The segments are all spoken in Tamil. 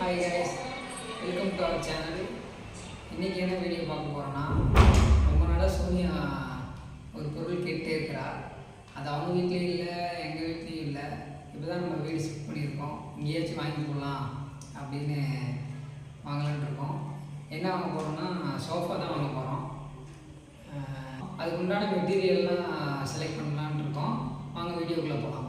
Hi guys welcome to our channel இன்றைக்கி என்ன வீடியோ பார்க்க போகிறோன்னா ரொம்ப நாளாக சோனியா ஒரு பொருள் கேட்டே இருக்கிறா அது அவங்க வீட்லேயும் இல்லை எங்கள் வீட்லேயும் இல்லை. இப்போ தான் நம்ம வீடு ஷிஃப்ட் பண்ணியிருக்கோம். இங்கேயாச்சும் வாங்கி போடலாம் அப்படின்னு வாங்கலாம்னு இருக்கோம். என்ன வாங்க போகிறோம்னா சோஃபா தான் வாங்க போகிறோம் அதுக்கு உண்டான மெட்டீரியல்லாம் செலக்ட் பண்ணலான்னு இருக்கோம். வாங்க வீடியோக்குள்ளே போகலாம்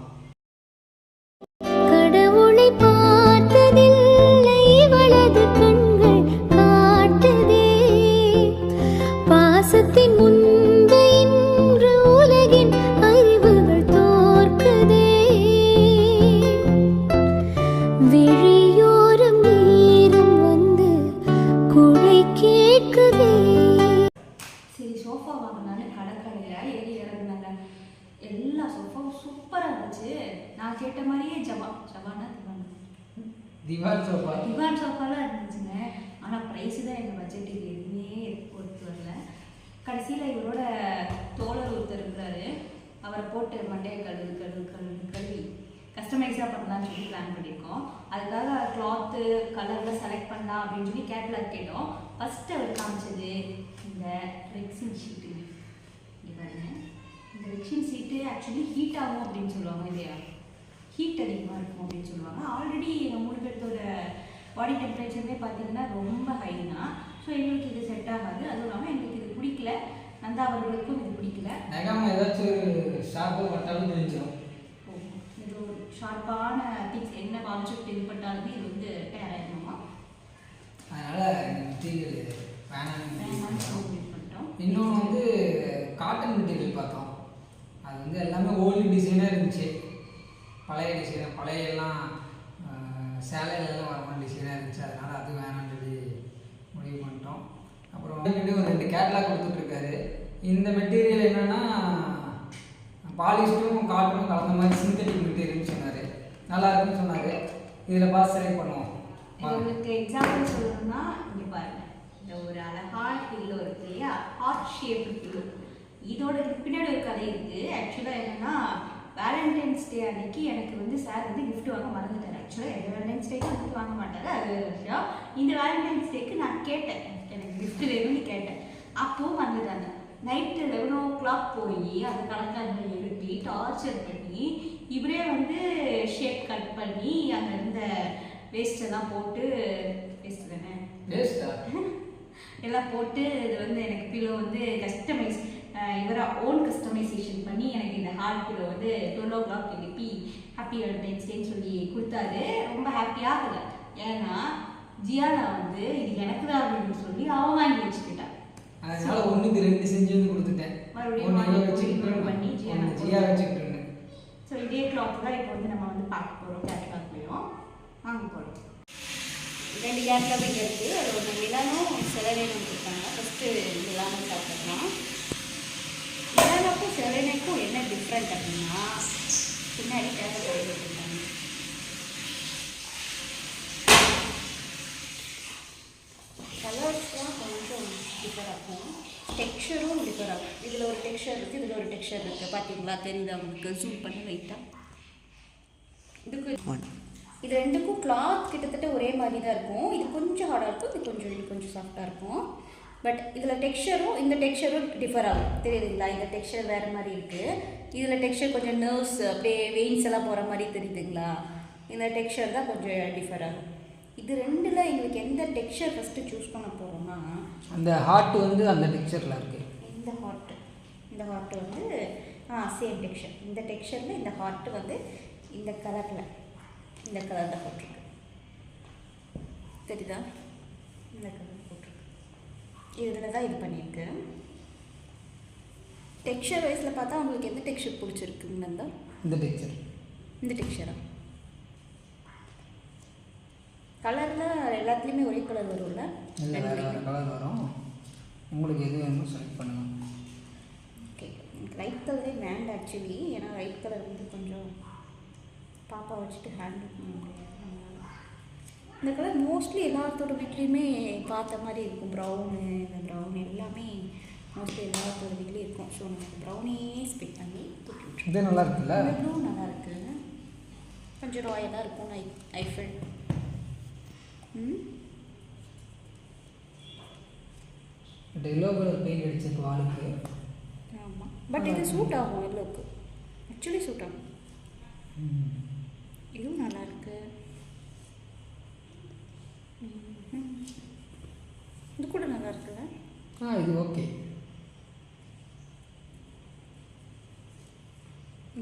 திவான் சோஃபா? திவான் சோஃபாலாம் இருந்துச்சுங்க. ஆனால் ப்ரைஸு தான் எங்கள் பட்ஜெட்டுக்கு எதுவுமே பொறுத்து வரல. கடைசியில் இவரோட தோழர் ஒருத்தர் இருக்கிறாரு அவரை போட்டு மண்டையை கழுவு கழுவு கழுவு கழுவி கஸ்டமைஸாக பண்ணலாம்னு சொல்லி பிளான் பண்ணியிருக்கோம். அதுக்காக கிளாத்து கலரில் செலக்ட் பண்ணலாம் அப்படின்னு சொல்லி கேட்லாக் கேட்டோம். ஃபஸ்ட்டு அவர் காமிச்சது இந்த ரெக்ஸின் ஷீட்டு இங்க பாருங்க. இந்த ரெக்ஸின் சீட்டு ஆக்சுவலி ஹீட் ஆகும் அப்படின்னு சொல்லுவாங்க இல்லையா? ஹீட் அதிகமாக இருக்கும் அப்படின்னு சொல்லுவாங்க. ஆல்ரெடி எங்கள் மூணு பேர்த்தோட பாடி டெம்பரேச்சருமே பார்த்தீங்கன்னா ரொம்ப ஹை தான். ஸோ எங்களுக்கு இது செட் ஆகாது. அதுவும் இல்லாமல் எங்களுக்கு இது பிடிக்கல. நந்தா அவர்களுக்கும் இது பிடிக்கல. நெகாம ஏதாச்சும் ஷார்ப்பு பட்டாலும் தெரிஞ்சிடும் இது ஒரு ஷார்ப்பான திங்ஸ் என்ன கான்செப்ட் இது பண்ணாலுமே இது வந்து டேர் ஆகிடணுமா அதனால் மெட்டீரியல் பண்ணிட்டோம் இன்னொன்று வந்து காட்டன் மெட்டீரியல் பார்த்தோம். அது வந்து எல்லாமே ஓல்டு டிசைனாக இருந்துச்சு. பழைய டிசைன் பழைய எல்லாம் சேலையிலலாம் வர மாதிரி டிசைனாக இருந்துச்சு. அதனால் அது வேணாம்னு சொல்லி முடிவு பண்ணிட்டோம். அப்புறம் வந்து ஒரு ரெண்டு கேட்லாக் கொடுத்துட்ருக்காரு. இந்த மெட்டீரியல் என்னென்னா பாலிஸ்டும் காட்டனும் கலந்த மாதிரி சிந்தட்டிக் மெட்டீரியல்னு சொன்னார். நல்லா இருக்குன்னு சொன்னார். இதில் பார்த்து செலக்ட் பண்ணுவோம். உங்களுக்கு எக்ஸாம்பிள் சொல்லணும்னா இங்கே பாருங்க. இந்த ஒரு அழகான பில்லோ இருக்கு இல்லையா ஹார்ட் ஷேப் பில்லோ இதோட பின்னாடி ஒரு கதை இருக்குது ஆக்சுவலாக என்னென்னா வேலண்டைன்ஸ் டே அன்னைக்கு எனக்கு வந்து சார் வந்து gift வாங்க மறந்துட்டார் ஆக்சுவலாக எந்த வேலண்டைன்ஸ் டேக்கு gift வாங்க மாட்டாரு. அது விஷயம். இந்த வேலண்டைன்ஸ் டேக்கு நான் கேட்டேன். எனக்கு gift வேணும்னு கேட்டேன். அப்பவும் வந்துட்டாங்க. நைட்டு லெவன் ஓ கிளாக் போய் அந்த கணக்காக எழுப்பி டார்ச்சர் பண்ணி இவரே வந்து ஷேப் கட் பண்ணி அங்கே இருந்த வேஸ்ட் எல்லாம் போட்டு வேஸ்ட் தானே? எல்லாம் போட்டு இது வந்து எனக்கு பிலோ வந்து கஸ்டமைஸ் இவரா ஓன் கஸ்டமைசேஷன் பண்ணி எனக்கு இந்த ஹார்ட் பிலோ வந்து டுவெல் ஓ கிளாக் எழுப்பி ஹாப்பி வேலண்டைன்ஸ் டேன்னு சொல்லி கொடுத்தாரு. ரொம்ப ஹாப்பியாக ஆகல ஏன்னா ஜியானா வந்து இது எனக்கு தான் அப்படின்னு சொல்லி அவன் வாங்கி வச்சுக்கிட்டா அதனால ஒண்ணுக்கு ரெண்டு செஞ்சு வந்து கொடுத்துட்டேன். மறுபடியும் பண்ணி ஜியா வச்சுக்கிட்டு ஸோ இதே கிளாத் தான் இப்போ வந்து நம்ம வந்து பார்க்க போகிறோம் கேட்லாக்லையும் வாங்க போகிறோம் ரெண்டு கேட்லாக் இருக்குது அது ஒன்று மிலானும் செலவேனும் கொடுத்தாங்க ஃபஸ்ட்டு மிலானும் சாப்பிட்றோம் மிலானுக்கும் செலவேனுக்கும் என்ன டிஃப்ரெண்ட் அப்படின்னா பின்னாடி கேட்லாக் கொடுத்துருக்காங்க கலர்ஸ்லாம் கொஞ்சம் டிஃபர் ஆகும். டெக்ஸ்சரும் டிஃபர் ஆகும். இதில் ஒரு டெக்ஸ்சர் இருக்குது இதில் ஒரு டெக்ஸ்சர் இருக்குது பார்த்தீங்களா தெரியுதா உங்களுக்கு? ஜூம் பண்ணி லைட்டாக இதுக்கு இது ரெண்டுக்கும் கிளாத் கிட்டத்தட்ட ஒரே மாதிரி தான் இருக்கும். இது கொஞ்சம் ஹார்டாக இருக்கும் இது கொஞ்சம் கொஞ்சம் சாஃப்டாக இருக்கும். பட் இதில் டெக்ஸ்சரும் இந்த டெக்ஸ்சரும் டிஃபர் ஆகும். தெரியுதுங்களா? இந்த டெக்ஸ்சர் வேறு மாதிரி இருக்குது இதில் டெக்ஸ்சர் கொஞ்சம் நர்வ்ஸ் அப்படியே வெயின்ஸ் எல்லாம் போகிற மாதிரி தெரியுதுங்களா? இந்த டெக்ஸ்சர் தான் கொஞ்சம் டிஃபர் ஆகும். இது ரெண்டில் எங்களுக்கு எந்த டெக்ஸ்சர் ஃபஸ்ட்டு சூஸ் பண்ண போகிறோம்னா அந்த ஹார்ட் வந்து அந்த டெக்ஸ்சர்ல இருக்கு. இந்த ஹார்ட் இந்த ஹார்ட் வந்து ஆ சேம் டெக்ஸ்சர் இந்த டெக்ஸ்சரில் இந்த ஹார்ட் வந்து இந்த கலரில் இந்த கலர் தான் போட்டிருக்கு. தெரியுதா? இந்த கலர் இதில் தான் இது பண்ணியிருக்கு. டெக்ஸ்சர் வைஸில் பார்த்தா உங்களுக்கு எந்த டெக்ஸ்சர் பிடிச்சிருக்குன்னு தான் இந்த டெக்ஸ்சர் இந்த டெக்ஸ்சரா கலரில் எல்லாத்துலேயுமே ஒரே கலர் வரும்ல? கலர் வரும். உங்களுக்கு எது வேணுமோ செலக்ட் பண்ணுங்க. ஓகே எனக்கு லைட் கலரே வேண்டாம் ஆக்சுவலி ஏன்னா லைட் கலர் வந்து கொஞ்சம் பாப்பா வச்சுட்டு ஹேண்டில் பண்ண முடியாது. இந்த கலர் மோஸ்ட்லி எல்லாத்தோட வீட்லேயுமே பார்த்த மாதிரி இருக்கும். ப்ரௌனு இந்த ப்ரௌன் எல்லாமே மோஸ்ட்லி எல்லாத்தோட வீட்லேயும் இருக்கும். ஸோ நம்ம ப்ரௌனே ஸ்பிட் பண்ணி தூக்கி இது நல்லா இருக்குல்ல? ப்ளூ நல்லா இருக்கு. கொஞ்சம் ராயலாக இருக்கும் ஐ ஐ ம்? எல்லோ கலர் பெயிண்ட் அடிச்சிருக்கு வாளுக்கு. ஆமாம் பட் இது சூட் ஆகும் எல்லோக்கு ஆக்சுவலி சூட் ஆகும். இதுவும் நல்லா இருக்குது இது கூட நல்லா இருக்குல்ல? ஆ இது ஓகே.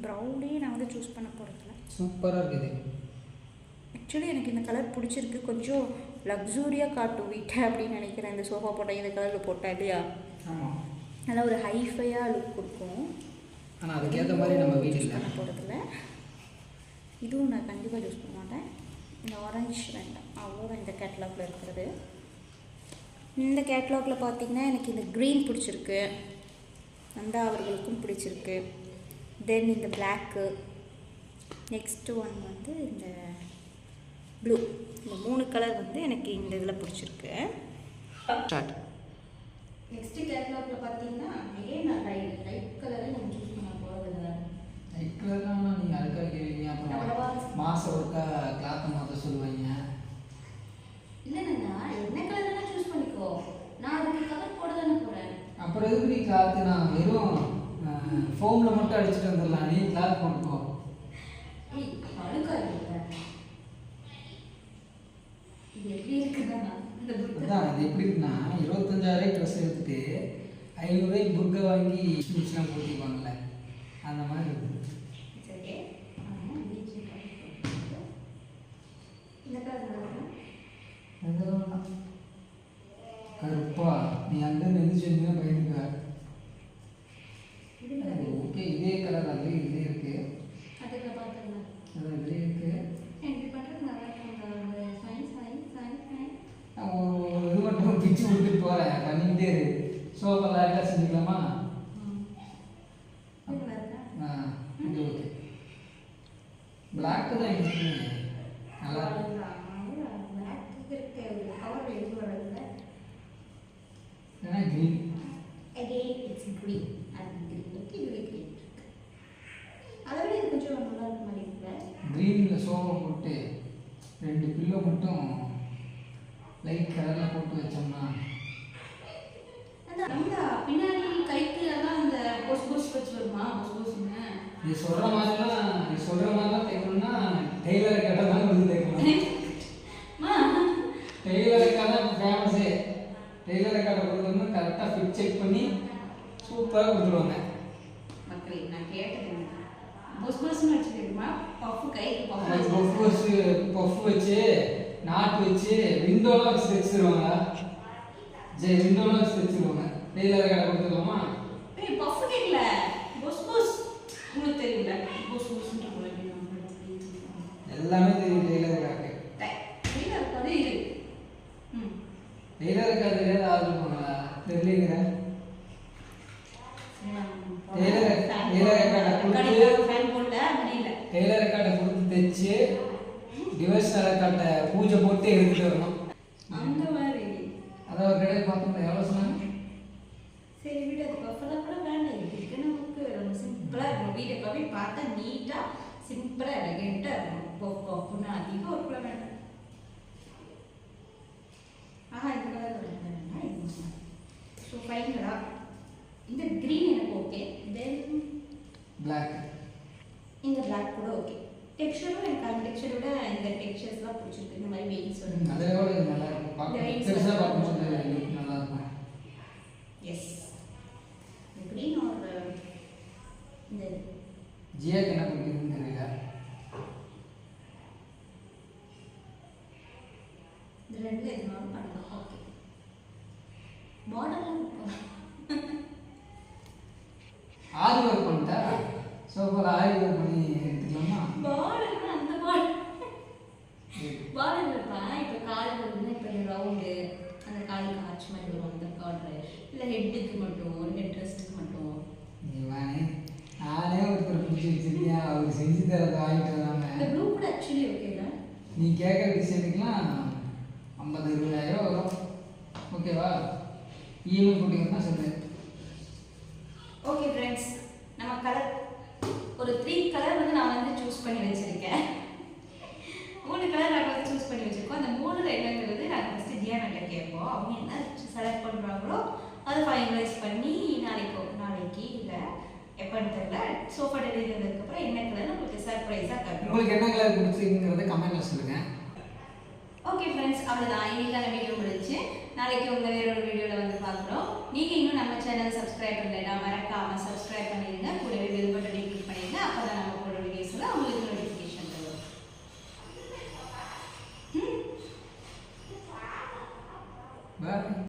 ப்ரௌனே நான் வந்து சூஸ் பண்ண போகிறதில்ல சூப்பராக இருக்குது. ஆக்சுவலி எனக்கு இந்த கலர் பிடிச்சிருக்கு. கொஞ்சம் லக்ஸூரியாக காட்டும் வீட்டை அப்படின்னு நினைக்கிறேன். இந்த சோஃபா போட்டால் இந்த கலரில் போட்டா இல்லையா? ஆமாம் நல்லா ஒரு ஹைஃபையாக லுக் கொடுக்கும். ஆனால் அதுக்கேற்ற மாதிரி நம்ம வீடு யூஸ் இல்லை. பண்ண போகிறதில்ல இதுவும் நான் கண்டிப்பாக யூஸ் பண்ண மாட்டேன். இந்த ஆரஞ்சு வேண்டாம். அவ்வளோதான் இந்த கேட்லாகில் இருக்கிறது. இந்த கேட்லாகில் பார்த்தீங்கன்னா எனக்கு இந்த க்ரீன் பிடிச்சிருக்கு. நந்தா அவர்களுக்கும் பிடிச்சிருக்கு. தென் இந்த பிளாக்கு நெக்ஸ்ட்டு ஒன் வந்து இந்த ப்ளூ இந்த மூணு கலர் வந்து எனக்கு இந்த இதில் பிடிச்சிருக்கு. ஸ்டார்ட் நெக்ஸ்ட் கேட்லாகில் பார்த்தீங்கன்னா இதே நான் ரைட் ரைட் கலரே நம்ம சூஸ் பண்ண போகிறதில்ல லைட் கலர்லாம் நீங்கள் அழுக்காக மாதம் ஒருக்கா கிளாத்தை மாற்ற சொல்லுவாங்க இல்லைண்ணா என்ன கலர் வேணா சூஸ் பண்ணிக்கோ நான் அதுக்கு கலர் போட தானே போகிறேன் அப்புறம் எதுக்கு கிளாத்து நான் வெறும் ஃபோமில் மட்டும் அடிச்சுட்டு வந்துடலாம். நீ கிளாத் போட்டுக்கோ. அதான் இது எப்படி இருக்குன்னா இருபத்தஞ்சாயிரம் ட்ரெஸ் எடுத்துட்டு ஐநூறுரூவாய்க்கு புக்கை வாங்கி ஸ்பீச்லாம் போட்டிப்பாங்கல்ல அந்த மாதிரி இருக்குது சரி ஆமாம் இந்த கலர் நல்லா அதெல்லாம் அங்கே நெஞ்சு செஞ்சு பயந்துக்க இது ஓகே இதே கலர் அது இதே இருக்கு. அதான் இதே இருக்கு. மட்டும் பிச்சு கொடுத்துட்டு போகிறேன் பண்ணிக்கிட்டே இரு. சோஃபா லைட்டாக செஞ்சுக்கலாமா இது நல்லா இருக்கா ஆ இது ஓகே பிளாக்கு தான் எனக்கு நல்லா இருக்கு ஏன்னா க்ரீன் க்ரீனில் சோஃபா போட்டு ரெண்டு பில்லோ மட்டும் லைட் கலரில் போட்டு வச்சோம்னா. நீ சொல்கிற மாதிரிலாம் நீ சொல்கிற மாதிரிலாம் தைக்கணும்னா டெய்லரை கேட்டால் தான் வந்து தைக்கணும் டெய்லரை கடை ஃபேமஸு டெய்லரை கடை கொடுத்தோம்னா கரெக்டாக ஃபிட் செக் பண்ணி சூப்பராக கொடுத்துருவாங்க. பஃப் வச்சு பஃப் வச்சு நாட்டு வச்சு விண்டோலாம் வச்சு தைச்சிருவாங்க ஜெய் விண்டோலாம் வச்சு தைச்சிருவாங்க டெய்லரை கடை கொடுத்துருவோமா ஏய் பஃப் கேக்கல பொஸ் பொஸ். உங்களுக்கு தெரியல பொஸ் பொஸ்ன்ற போல அப்படின்னு எல்லாமே தெரியும் டெய்லர் கடைக்கு. கீழே இருக்காது இரு ம். டெய்லர் கடை தெரியாத ஆர்டர் பண்ணுங்களா தெரியலங்கிறேன் டெய்லர் டெய்லர் கடை கொடுத்து ஃபேன் போடல முடியல டெய்லர் கடை கொடுத்து தைச்சு கடை பூஜை போட்டு எடுத்துட்டு வரணும். அந்த மாதிரி. அதான் ஒரு கடையில் பார்த்தோம்ல எவ்வளோ சொன்னாங்க? சரி வீடு அது பஃபெல்லாம் கூட வேண்டாம். இது இருக்கு நமக்கு ரொம்ப சிம்பிளாக இருக்கும். வீடை போய் பார்த்தா நீட்டாக சிம்பிளாக எலகெண்ட்டாக இருக்கும். பஃப் பஃப்னு அதிகம் ஒரு கூட வேண்டாம். ஆஹா இந்த கலர் வேண்டாம். இது ஸோ ஃபைனலாக இந்த க்ரீன் எனக்கு ஓகே தென் பிளாக் இந்த பிளாக் கூட ஓகே டெக்ஸ்சரும் எனக்கு அந்த டெக்ஸ்சரை விட இந்த டெக்ஸ்சர்ஸ்லாம் பிடிச்சிருக்கு. இந்த மாதிரி அதை விட இது நல்லா இருக்கும். பார்க்க பார்க்கும்போது நல்லா இருக்கும். எஸ் க்ரீன் ஒரு இந்த ஜியாக்கு என்ன பிடிக்குதுன்னு தெரியல இந்த ரெண்டுல எதுனாலும் பண்ணலாம். ஓகே மாடலும் ஆரி ஒர்க் பண்ணிட்டா? சோஃபாவில் ஆரி ஒர்க் பண்ணி மாடல்னா அந்த மாடல் மாடல் இருப்பேன் இப்போ கால் வந்து இப்போ ரவுண்டு அந்த காலுக்கு ஆர்ச் மாதிரி வரும் அந்த கார்டர் இல்லை ஹெட்டுக்கு மட்டும் ஒரு பண்ணி வச்சுருக்கேன். மூணு கலர் நாங்கள் வந்து சூஸ் பண்ணி வச்சிருக்கோம். அந்த மூணுல என்னங்கிறது நாங்கள் ஃபஸ்ட்டு தியானாட்ட கேட்போம். அவங்க என்ன செலக்ட் பண்ணுறாங்களோ அதை ஃபைனலைஸ் பண்ணி நாளைக்கு நாளைக்கு இல்லை எப்போன்னு தெரியல சோஃபா டெலிவரி வந்ததுக்கப்புறம் என்ன கலர் உங்களுக்கு சர்ப்ரைஸாக கட்டணும் உங்களுக்கு என்ன கலர் பிடிச்சிருங்கிறத கமெண்ட்ல சொல்லுங்கள் ஓகே ஃப்ரெண்ட்ஸ் அவ்வளோதான் இன்னைக்கான வீடியோ முடிச்சு நாளைக்கு உங்கள் வேற ஒரு வீடியோவில் வந்து பார்க்குறோம். நீங்கள் இன்னும் நம்ம சேனல் சப்ஸ்கிரைப் பண்ணலைன்னா மறக்காமல் சப்ஸ்கிரைப் பண்ணிடுங்க. கூடவே பெல் பட்டனை கிளிக் பண்ணிடுங்க. அப்போ